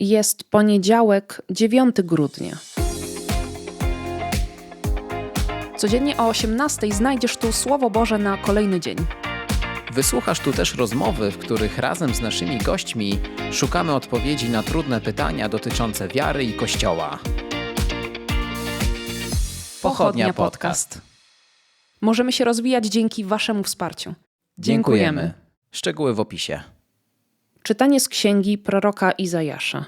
Jest poniedziałek, 9 grudnia. Codziennie o 18 znajdziesz tu Słowo Boże na kolejny dzień. Wysłuchasz tu też rozmowy, w których razem z naszymi gośćmi szukamy odpowiedzi na trudne pytania dotyczące wiary i Kościoła. Pochodnia Podcast. Możemy się rozwijać dzięki Waszemu wsparciu. Dziękujemy. Szczegóły w opisie. Czytanie z księgi proroka Izajasza.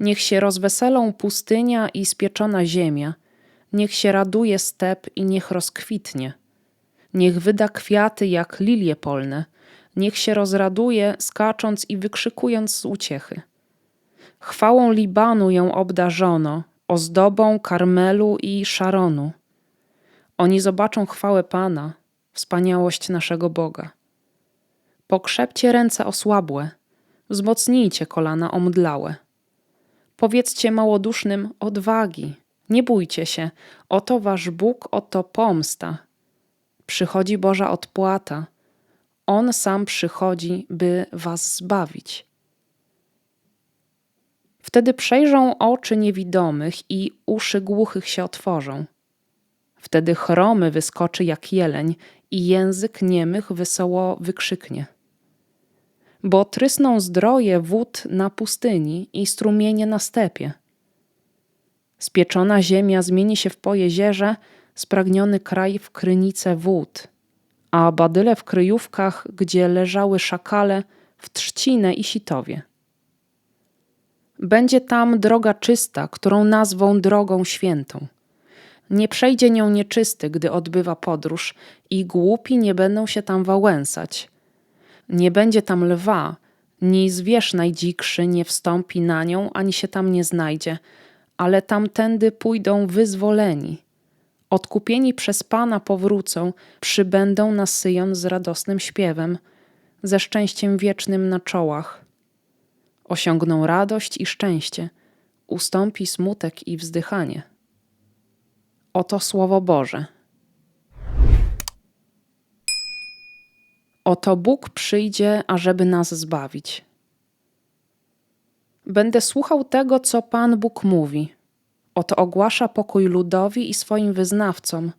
Niech się rozweselą pustynia i spieczona ziemia, niech się raduje step i niech rozkwitnie. Niech wyda kwiaty jak lilie polne, niech się rozraduje, skacząc i wykrzykując z uciechy. Chwałą Libanu ją obdarzono, ozdobą Karmelu i Szaronu. Oni zobaczą chwałę Pana, wspaniałość naszego Boga. Pokrzepcie ręce osłabłe, wzmocnijcie kolana omdlałe. Powiedzcie małodusznym odwagi, nie bójcie się, oto wasz Bóg, oto pomsta. Przychodzi Boża odpłata, On sam przychodzi, by was zbawić. Wtedy przejrzą oczy niewidomych i uszy głuchych się otworzą. Wtedy chromy wyskoczy jak jeleń i język niemych wesoło wykrzyknie. Bo trysną zdroje wód na pustyni i strumienie na stepie. Spieczona ziemia zmieni się w pojezierze, spragniony kraj w krynice wód, a badyle w kryjówkach, gdzie leżały szakale, w trzcinę i sitowie. Będzie tam droga czysta, którą nazwą drogą świętą. Nie przejdzie nią nieczysty, gdy odbywa podróż, i głupi nie będą się tam wałęsać. Nie będzie tam lwa, ni zwierz najdzikszy nie wstąpi na nią, ani się tam nie znajdzie, ale tamtędy pójdą wyzwoleni. Odkupieni przez Pana powrócą, przybędą na Syjon z radosnym śpiewem, ze szczęściem wiecznym na czołach. Osiągną radość i szczęście, ustąpi smutek i wzdychanie. Oto Słowo Boże. Oto Bóg przyjdzie, ażeby nas zbawić. Będę słuchał tego, co Pan Bóg mówi. Oto ogłasza pokój ludowi i swoim wyznawcom.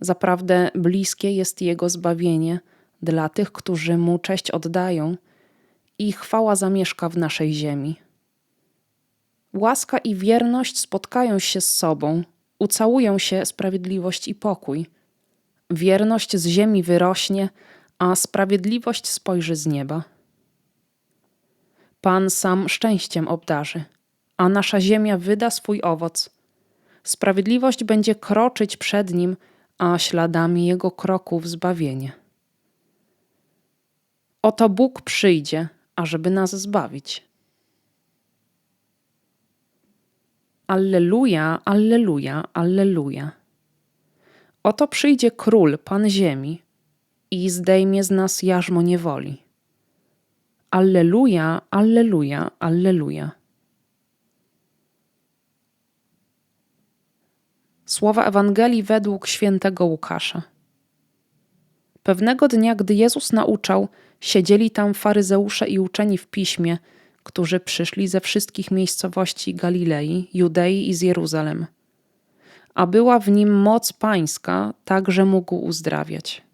Zaprawdę bliskie jest Jego zbawienie dla tych, którzy Mu cześć oddają i chwała zamieszka w naszej ziemi. Łaska i wierność spotkają się z sobą, ucałują się sprawiedliwość i pokój. Wierność z ziemi wyrośnie, a sprawiedliwość spojrzy z nieba. Pan sam szczęściem obdarzy, a nasza ziemia wyda swój owoc. Sprawiedliwość będzie kroczyć przed nim, a śladami jego kroków zbawienie. Oto Bóg przyjdzie, ażeby nas zbawić. Alleluja, alleluja, alleluja. Oto przyjdzie król, pan ziemi, i zdejmie z nas jarzmo niewoli. Alleluja, alleluja, alleluja. Słowa Ewangelii według świętego Łukasza. Pewnego dnia, gdy Jezus nauczał, siedzieli tam faryzeusze i uczeni w piśmie, którzy przyszli ze wszystkich miejscowości Galilei, Judei i z Jeruzalem. A była w nim moc pańska, tak że mógł uzdrawiać.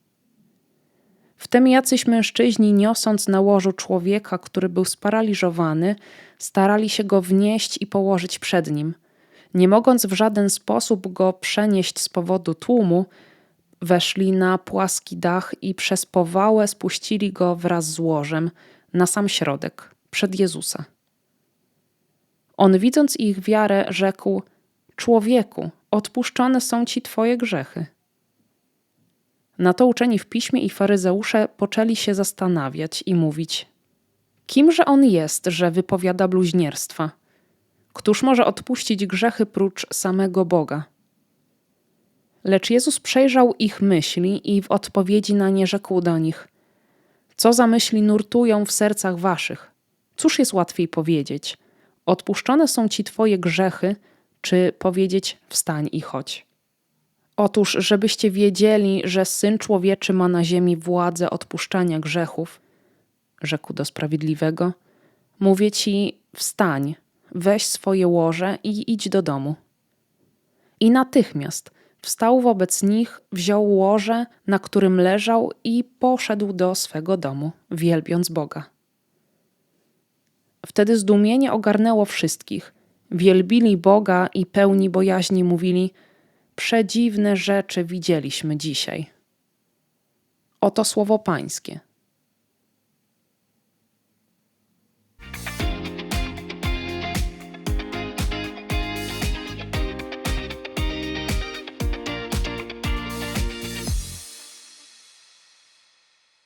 Wtem jacyś mężczyźni, niosąc na łożu człowieka, który był sparaliżowany, starali się go wnieść i położyć przed nim. Nie mogąc w żaden sposób go przenieść z powodu tłumu, weszli na płaski dach i przez powałę spuścili go wraz z łożem na sam środek, przed Jezusa. On, widząc ich wiarę, rzekł: Człowieku, odpuszczone są ci twoje grzechy. Na to uczeni w piśmie i faryzeusze poczęli się zastanawiać i mówić: Kimże on jest, że wypowiada bluźnierstwa? Któż może odpuścić grzechy prócz samego Boga? Lecz Jezus przejrzał ich myśli i w odpowiedzi na nie rzekł do nich: Co za myśli nurtują w sercach waszych? Cóż jest łatwiej powiedzieć? Odpuszczone są ci twoje grzechy, czy powiedzieć: Wstań i chodź? Otóż, żebyście wiedzieli, że syn człowieczy ma na ziemi władzę odpuszczania grzechów, rzekł do sprawiedliwego, Mówię ci, wstań, weź swoje łoże i idź do domu. I natychmiast wstał wobec nich, wziął łoże, na którym leżał i poszedł do swego domu, wielbiąc Boga. Wtedy zdumienie ogarnęło wszystkich. Wielbili Boga i pełni bojaźni mówili: Przedziwne rzeczy widzieliśmy dzisiaj. Oto słowo Pańskie.